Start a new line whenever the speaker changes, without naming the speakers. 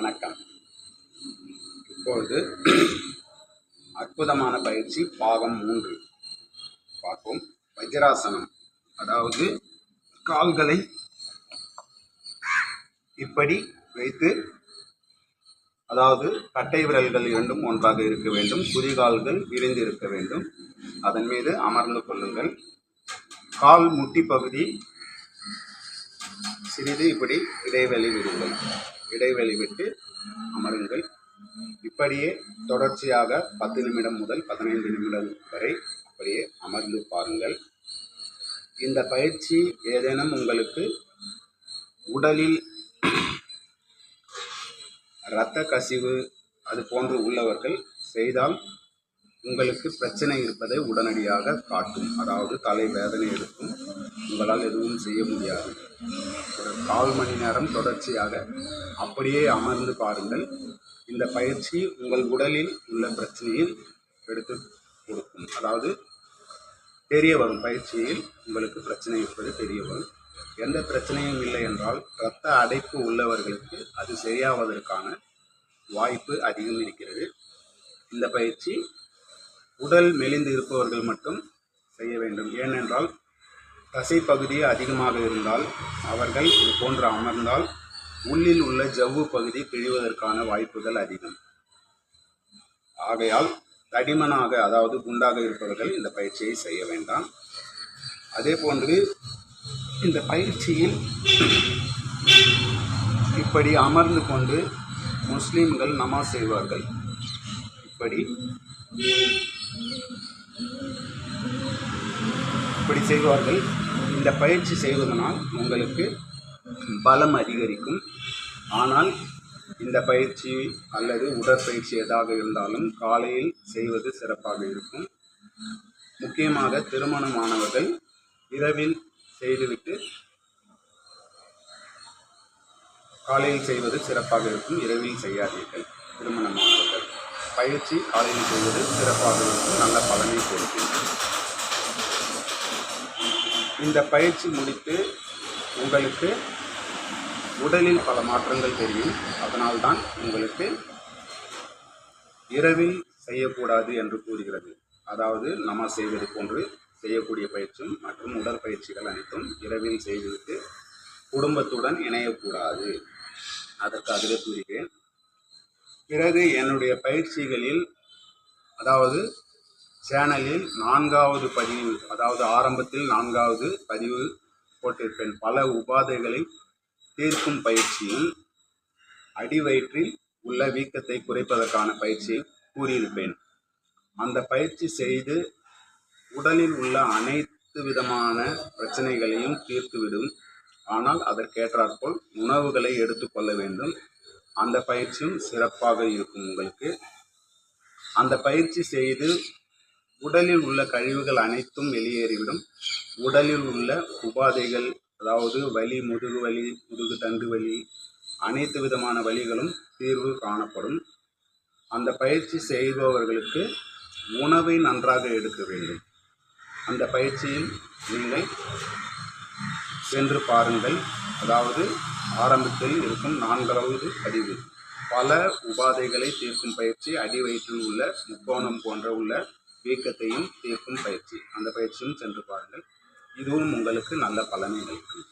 வணக்கம். இப்பொழுது அற்புதமான பயிற்சி பாகம் மூன்று. பார்ப்போம். வஜ்ராசனம். அதாவது கால்களை இப்படி வைத்து அதாவது கட்டை விரல்கள் இரண்டும் ஒன்றாக இருக்க வேண்டும். குதிகால்கள் விரிந்து இருக்க வேண்டும். அதன் மீது அமர்ந்து கொள்ளுங்கள். கால் முட்டி பகுதி சிறிது இப்படி இடைவெளி விடுங்கள். இடைவெளி விட்டு அமருங்கள். இப்படியே தொடர்ச்சியாக பத்து நிமிடம் முதல் பதினைந்து நிமிடம் வரை அப்படியே அமர்ந்து பாருங்கள். இந்த பயிற்சி ஏதேனும் உங்களுக்கு உடலில் இரத்த கசிவு அது போன்று உள்ளவர்கள் செய்தால் உங்களுக்கு பிரச்சனை இருப்பதை உடனடியாக காட்டும். அதாவது தலை வேதனை எடுக்கும். உங்களால் எதுவும் செய்ய முடியாது. ஒரு கால் மணி நேரம் தொடர்ச்சியாக அப்படியே அமர்ந்து பாருங்கள். இந்த பயிற்சி உங்கள் உடலில் உள்ள பிரச்சனையில் எடுத்து கொடுக்கும். அதாவது தெரிய வரும் பயிற்சியில் உங்களுக்கு பிரச்சனை இருப்பது தெரிய வரும். எந்த பிரச்சனையும் இல்லை என்றால் இரத்த அடைப்பு உள்ளவர்களுக்கு அது சரியாவதற்கான வாய்ப்பு அதிகம் இருக்கிறது. இந்த பயிற்சி உடல் மெலிந்து இருப்பவர்கள் மட்டும் செய்ய வேண்டும். ஏனென்றால் தசை பகுதி அதிகமாக இருந்தால் அவர்கள் இது போன்று அமர்ந்தால் உள்ளில் உள்ள ஜவ்வு பகுதி கிழிவதற்கான வாய்ப்புகள் அதிகம். ஆகையால் தடிமனாக அதாவது குண்டாக இருப்பவர்கள் இந்த பயிற்சியை செய்ய வேண்டாம். அதே போன்று இந்த பயிற்சியில் இப்படி அமர்ந்து கொண்டு முஸ்லீம்கள் நமாஸ் செய்வார்கள். இப்படி இப்படி செய்வார்கள். இந்த பயிற்சி செய்வதனால் உங்களுக்கு பலம் அதிகரிக்கும். ஆனால் இந்த பயிற்சி அல்லது உடற்பயிற்சி எதாக இருந்தாலும் காலையில் செய்வது சிறப்பாக இருக்கும். முக்கியமாக திருமணமானவர்கள் இரவில் செய்துவிட்டு காலையில் செய்வது சிறப்பாக இருக்கும். இரவில் செய்யாதீர்கள். திருமணமானவர்கள். பயிற்சி காலையில் செய்வது சிறப்பாக இருக்கும். நல்ல பலனை கொடுக்கும். இந்த பயிற்சி முடித்து உங்களுக்கு உடலில் பல மாற்றங்கள் தெரியும். அதனால்தான் உங்களுக்கு இரவில் செய்யக்கூடாது என்று கூறுகிறது. அதாவது நம்ம செய்வது போன்று செய்யக்கூடிய பயிற்சியும் மற்றும் உடற்பயிற்சிகள் அனைத்தும் இரவில் செய்துவிட்டு குடும்பத்துடன் இணையக்கூடாது. அதற்கு அதுவே கூறுகிறது. பிறகு என்னுடைய பயிற்சிகளில் அதாவது சேனலில் நான்காவது பதிவு அதாவது ஆரம்பத்தில் நான்காவது பதிவு போட்டிருப்பேன். பல உபாதைகளை தீர்க்கும் பயிற்சியில் அடிவயிற்றில் உள்ள வீக்கத்தை குறைப்பதற்கான பயிற்சியை கூறியிருப்பேன். அந்த பயிற்சி செய்து உடலில் உள்ள அனைத்து விதமான பிரச்சனைகளையும் தீர்த்துவிடும். ஆனால் அதற்கேற்றாற்போல் உணவுகளை எடுத்துக்கொள்ள வேண்டும். அந்த பயிற்சியும் சிறப்பாக இருக்கும் உங்களுக்கு. அந்த பயிற்சி செய்து உடலில் உள்ள கழிவுகள் அனைத்தும் வெளியேறிவிடும். உடலில் உள்ள உபாதைகள் அதாவது வலி முதுகு வலி முதுகு தண்டு வலி அனைத்து விதமான வழிகளும் தீர்வு காணப்படும். அந்த பயிற்சி செய்பவர்களுக்கு உணவை நன்றாக எடுக்க வேண்டும். அந்த பயிற்சியில் நீங்கள் சென்று பாருங்கள். அதாவது ஆரம்பத்தில் இருக்கும் நான்காவது பதிவு. பல உபாதைகளை தீர்க்கும் பயிற்சி அடி வயிற்றில் உள்ள முக்கோணம் போன்ற உள்ள வீக்கத்தையும் தீர்க்கும் பயிற்சி. அந்த பயிற்சியும் சென்று பாருங்கள். இதுவும் உங்களுக்கு நல்ல பலனை அளிக்கும்.